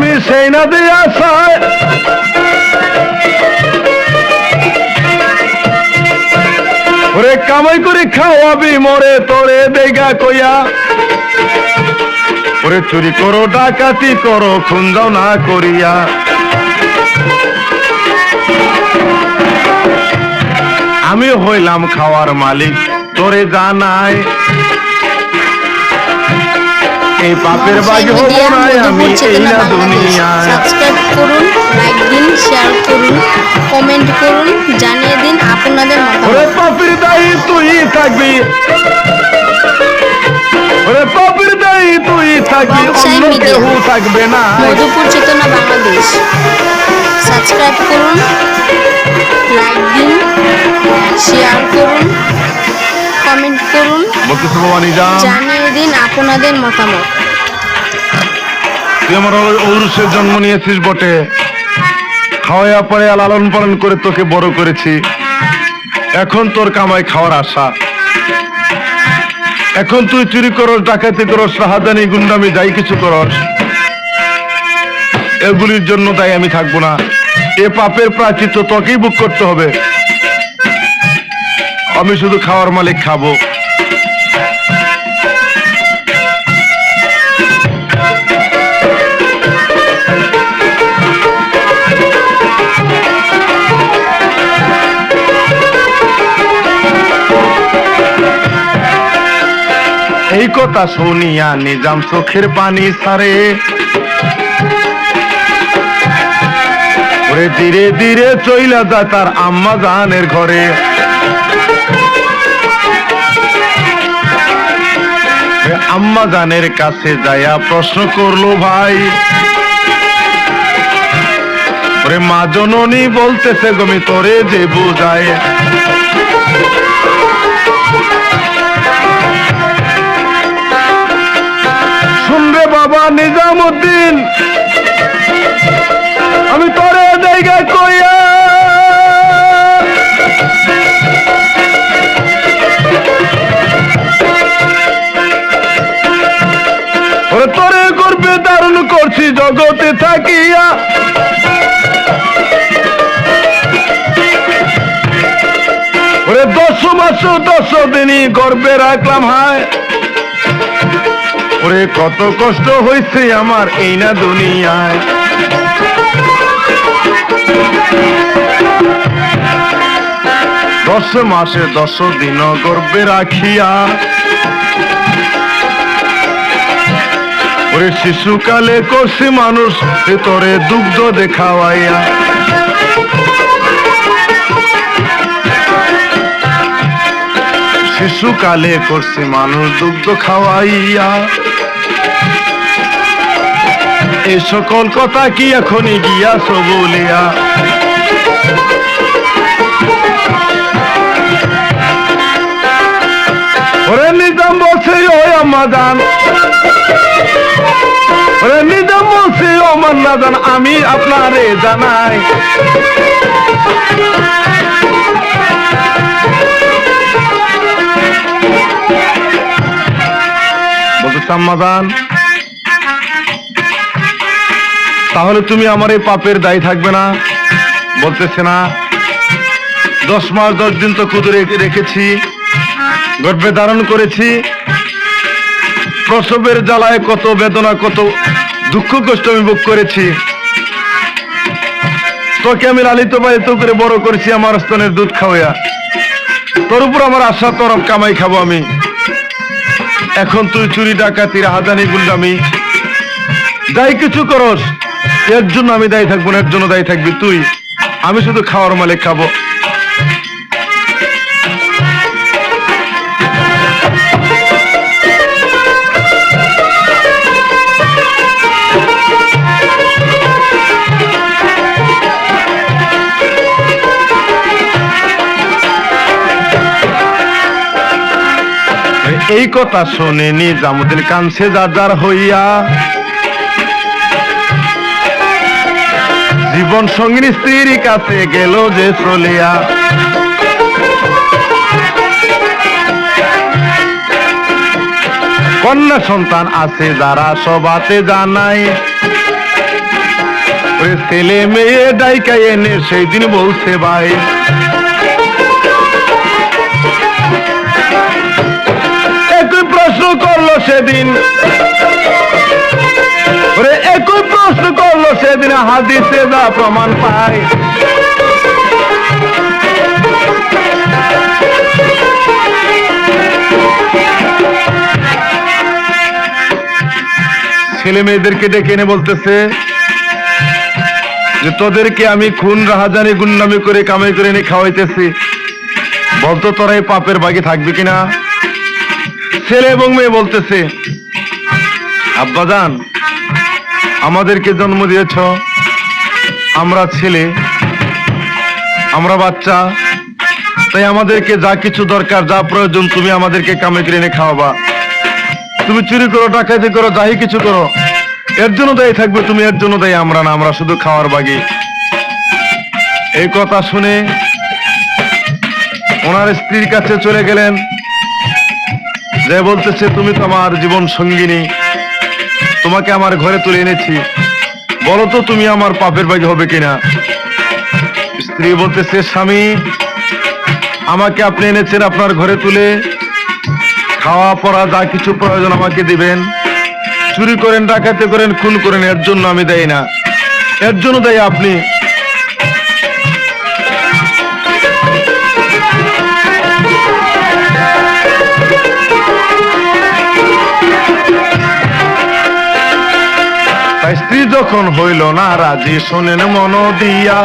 আমি সেই না দিয়ে আসায় ওরে কামাই করে খাওয়াবি মরে তোরে দেগা কইয়া। ওরে চুরি করো, ডাকাতি করো, খুন যাও না করিয়া। আমি হইলাম খাওয়ার মালিক, তোরে জানাই এই পাপের বাজি হব না আমি এই না দুনিয়ায়। সাবস্ক্রাইব করুন লাইক দিন শেয়ার করুন কমেন্ট করুন জানিয়ে দিন আপনাদের ওরে মতামত পাপির দায়ী তুই থাকবি। ওরে পাপির দায়ী তুই থাকবি অন্য কেউ থাকবে না। মধুপুর চেতনা বাংলাদেশ। সাবস্ক্রাইব করুন লাইক দিন শেয়ার করুন। কমেন্ট করুন। জানিয়ে দিন আপনাদের মতামত। তুই আমার ঔরসের জন্ম নিয়েছিস বটে। খাওয়াইয়া পরে লালন পালন করে তোকে বড় করেছি। এখন তোর কামাই খাওয়ার আশা। এখন তুই চুরি করস ডাকাতি করস রাহাজানি গুন্ডামি যাই কিছু করস। এগুলির জন্য তাই আমি থাকব না। এ পাপের প্রাচিত্য তোকেই বুক করতে হবে। আমি শুধু খাওয়ার মালিক খাব। এই কথা শুনিয়া নিজাম চোখের পানি সারে। ধীরে ধীরে চইলা যায় তার আম্মা জানের ঘরে। আম্মা জানের কাছে যায়া প্রশ্ন করল, ভাই, ওরে মা জননী বলতেছে গমি তোরে যে বুঝায়। শুনবে বাবা নিজামুদ্দিন, আমি তোরে জায়গায় জগতে থাকিয়া ওরে দশ মাস দশ দিনই গর্বে রাখলাম, হায়। ওরে কত কষ্ট হয়েছে আমার এই না দুনিয়ায়। দশ মাসে দশ দিন গর্বে রাখিয়া ওরে শিশুকালে করছি মানুষ, ভেতরে দুগ্ধ দেখাওয়াইয়া শিশুকালে করছে মানুষ, দুগ্ধ খাওয়াইয়া। এই সকল কথা কি এখনই গিয়াছ বলিয়া? আমি আপনারে জানাই। আম্মা তাহলে তুমি আমার এই পাপের দায়ী থাকবে না? বলতেছে, না। দশ মাস, দশ দিন তো কুদুরে রেখেছি গর্বে ধারণ করেছি প্রসবের জ্বালায় কত বেদনা, কত দুঃখ কষ্ট আমি ভোগ করেছি। তোকে আমি লালিত পালিত করে বড় করেছি আমার স্তনের দুধ খাওয়া তোর উপর আমার আশা তরফ কামাই খাব আমি। এখন তুই চুরি, ডাকাতি রাহাজানি গুন্ডামি যাই কিছু করস। এর জন্য আমি দায়ী থাকব না, এর জন্য দায়ী থাকবি তুই। আমি শুধু খাওয়ার মালিক খাব। এই কথা শুনে নিজামুদ্দিন কানছে যার হইয়া। জীবন সঙ্গিনী স্ত্রীর কাছে গেল যে চলিয়া। কন্যা সন্তান আছে যারা সবাতে জানাই ছেলে মেয়ে ডাইকা এনে সেই দিন বলছে ভাই সেদিন। একই প্রশ্ন করল, সেদিন হাদিসে যা প্রমাণ পায় ছেলে মেয়েদেরকে ডেকে এনে বলতেছে যে, তোদেরকে আমি খুন, রাহাজানি, গুন্ডামি করে কামাই করে এনে খাওয়াইতেছি। বলতো তোরা এই পাপের বাগে থাকবি কিনা? ছেলে এবং মেয়ে বলতেছে আব্বাজান আমাদেরকে জন্ম দিয়েছ, আমরা ছেলে, আমরা বাচ্চা, তাই আমাদেরকে যা কিছু দরকার, যা প্রয়োজন, তুমি আমাদেরকে কামে করে এনে খাওয়াবা। তুমি চুরি করো, ডাকাতি করো, যাই কিছু করো, এর জন্য দায়ী থাকবে, তুমি এর জন্য দায়ী, আমরা না, আমরা শুধু খাওয়ার বাগি। এই কথা শুনে ওনার স্ত্রীর কাছে চলে গেলেন। যে বলতেছে, তুমি তো আমার জীবন সঙ্গিনী। তোমাকে আমার ঘরে তুলে এনেছি। বলো তো, তুমি আমার পাপের বাগি হবে কিনা? স্ত্রী বলতেছে, স্বামী, আমাকে আপনি এনেছেন আপনার ঘরে তুলে। খাওয়া, পড়া, যা কিছু প্রয়োজন আমাকে দিবেন। চুরি করেন, ডাকাতি করেন, খুন করেন, এর জন্য আমি দেয় না। এর জন্য দেয় আপনি। স্ত্রী যখন হইল না রাজি শোনেন মন দিয়া।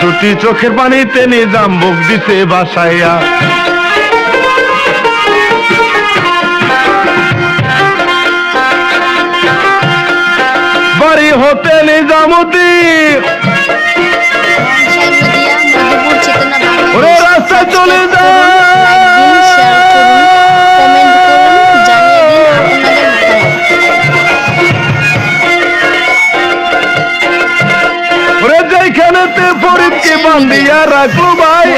দুটি চোখের পানিতে নিজাম বুক দিতে বাসাইয়া। বাড়ি হতে মধুপুর চেতনা ওরে রাস্তা চলে যা ফরিদকে বান্ধিয়া রাখল ভাই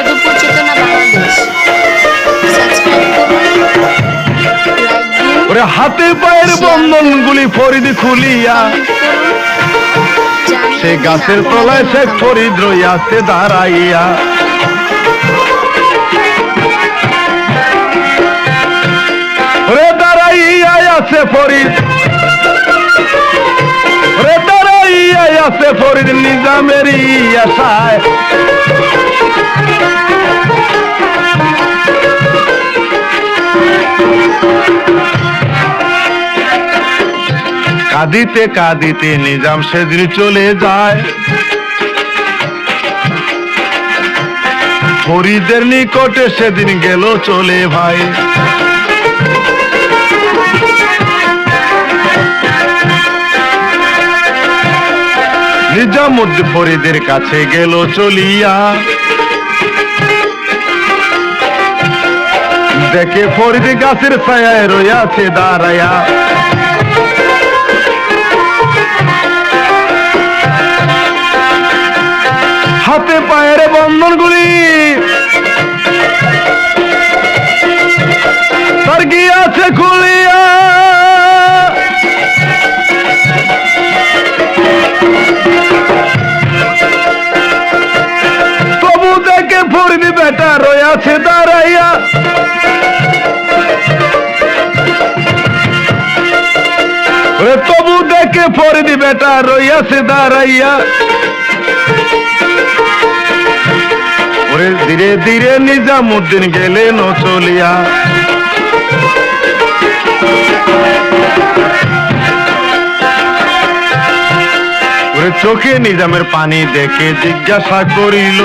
ওরে হাতে পায়ের বন্ধন গুলি ফরিদ খুলিয়া, সে গাছের তলায় সে। ফরিদ রইয়াছে দাঁড়াইয়া আছে ফরিদ দাঁড়াইয়া আছে ফরিদ নিজামেরই আশায়। কাঁদিতে কাঁদিতে নিজাম সেদিন চলে যায়। ফরিদের নিকটে সেদিন গেল চলে ভাই। নিজামুদ্দিন ফরিদের কাছে গেল চলিয়া। দেখে ফরিদ গাছের ছায়ায় রইয়াছে দাঁড়ায়া হাতে পায়ের বন্ধনগুলি তার গিয়াছে খুলিয়া। ফরিদি বেটা, রইয়াছে দাঁড়াইয়া। ওরে ধীরে ধীরে নিজামুদ্দিন গেলেন চলিয়া। ওরে চোখে নিজামের পানি দেখে জিজ্ঞাসা করিল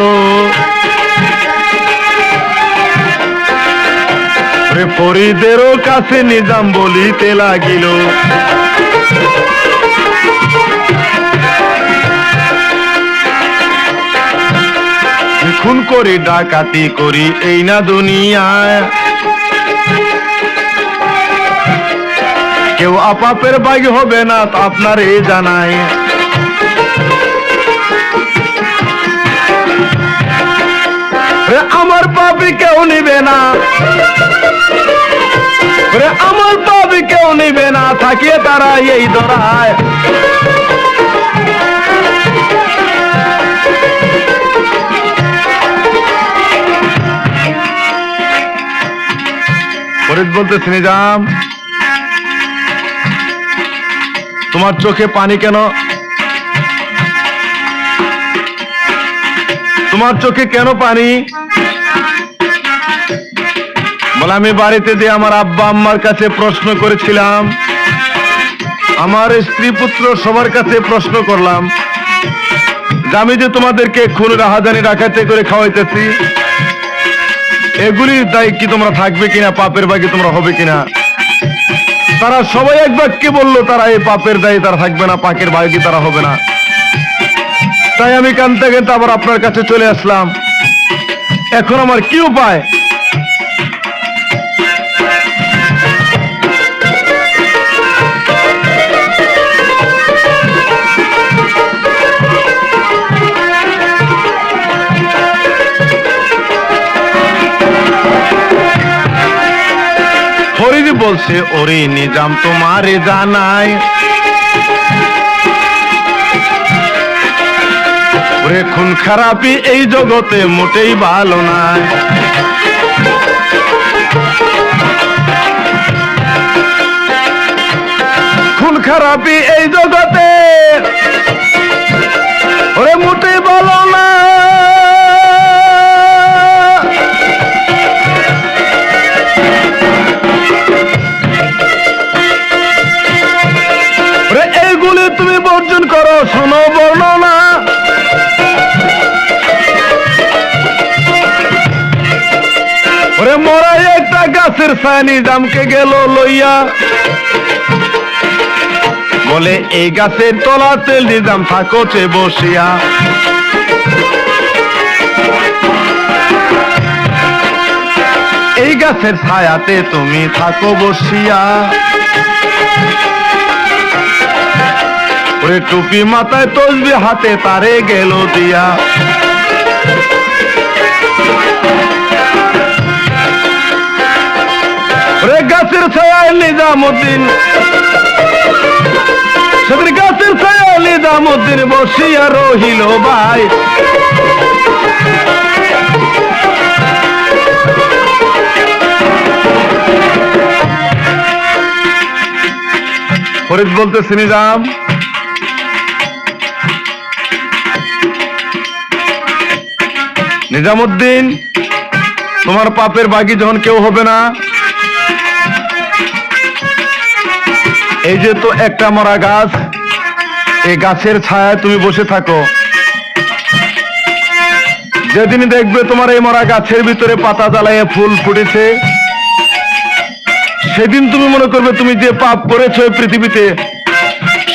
ফরিদেরও কাছে নিজাম বলিতে লাগিল? খুন করি ডাকাতি করি এই না দুনিয়ায়। কেউ আপাপের বাগ হবে না আপনার এ জানায়। এ আমার পাপি কেউ নিবে না। আমার পাবি কেউ নিবে না। থাকিয়ে তারা এই দরায়। ফরিদ বলতেছি নিজাম তোমার চোখে পানি কেন? তোমার চোখে কেন পানি? বলে, আমি বাড়িতে দিয়ে আমার আব্বা আম্মার কাছে প্রশ্ন করেছিলাম। আমার স্ত্রী পুত্র সবার কাছে প্রশ্ন করলাম আমি যে তোমাদেরকে খুন, রাহাজানি, ডাকাতে করে খাওয়াইতেছি এগুলির দায় কি তোমরা থাকবে কিনা, পাপের বাকি তোমরা হবে কিনা? তারা সবাই এক বাক্যে বলল, তারা এই পাপের দায়ী তারা থাকবে না পাকের বাকি তারা হবে না। তাই আমি কানতে কানতে আবার আপনার কাছে চলে আসলাম। এখন আমার কি উপায়? বলছে, ওরে নিজাম তোমারে জানায় ওরে খুন খারাপি এই জগতে মোটেই ভালো নয় খুন খারাপি এই জগতে, ওরে মোটেই ভালো না গাছের ছানি জামকে গেল লইয়া। বলে, এই গাছের তলাতে নিজাম থাকোছে বসিয়া। এই গাছের ছায়াতে তুমি থাকো বসিয়া। ওরে টুপি মাথায় তসবি হাতে তারে গেল দিয়া। গাছের ছায়ায় নিজামুদ্দিন। সেদিন গাছের ছায়ায় নিজামুদ্দিন বসিয়া রহিল ভাই। ফরিদ বলতেছি, নিজাম। নিজামুদ্দিন, তোমার পাপের বাকি যখন কেউ হবে না এই যে তো একটা মরা গাছ, এই গাছের ছায়ায় তুমি বসে থাকো। যেদিন দেখবে তোমার এই মরা গাছের ভিতরে পাতা জ্বালাইয়ে ফুল ফুটেছে, সেদিন তুমি মনে করবে তুমি যে পাপ করেছ পৃথিবীতে,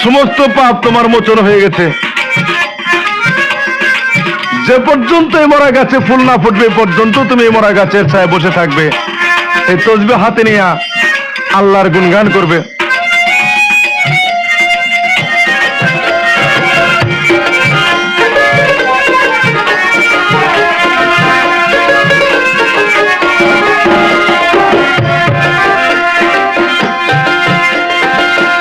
সমস্ত পাপ তোমার মোচন হয়ে গেছে। যে পর্যন্ত এই মরা গাছে ফুল না ফুটবে পর্যন্ত তুমি এই মরা গাছের ছায় বসে থাকবে। এই তসবে হাতে নিয়ে আল্লাহর গুণগান করবে।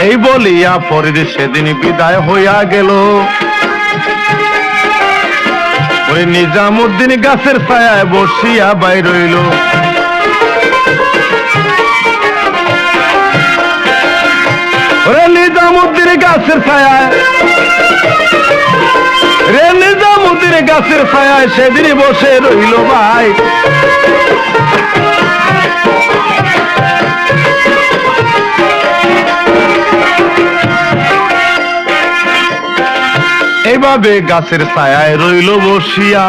এই বলিয়া ফরিদ সেদিন বিদায় হইয়া গেল। ওরে নিজামুদ্দিন গাছের ছায়ায় বসিয়া বাই রইল। ওরে নিজামুদ্দিন গাছের ছায়ায়, রে নিজামুদ্দিন গাছের ছায়ায় সেদিন বসে রইল ভাই। এইভাবে গাছের ছায়ায় রইল বসিয়া?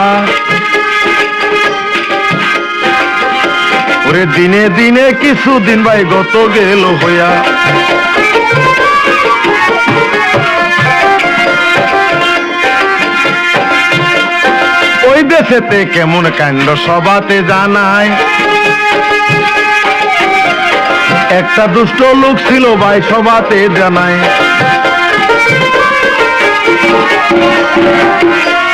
ওরে দিনে দিনে কিছুদিন ভাই গত গেল হইয়া। ওই দেশেতে কেমন কাণ্ড সবাতে জানায়। একটা দুষ্ট লোক ছিল ভাই সবাতে জানায়। Música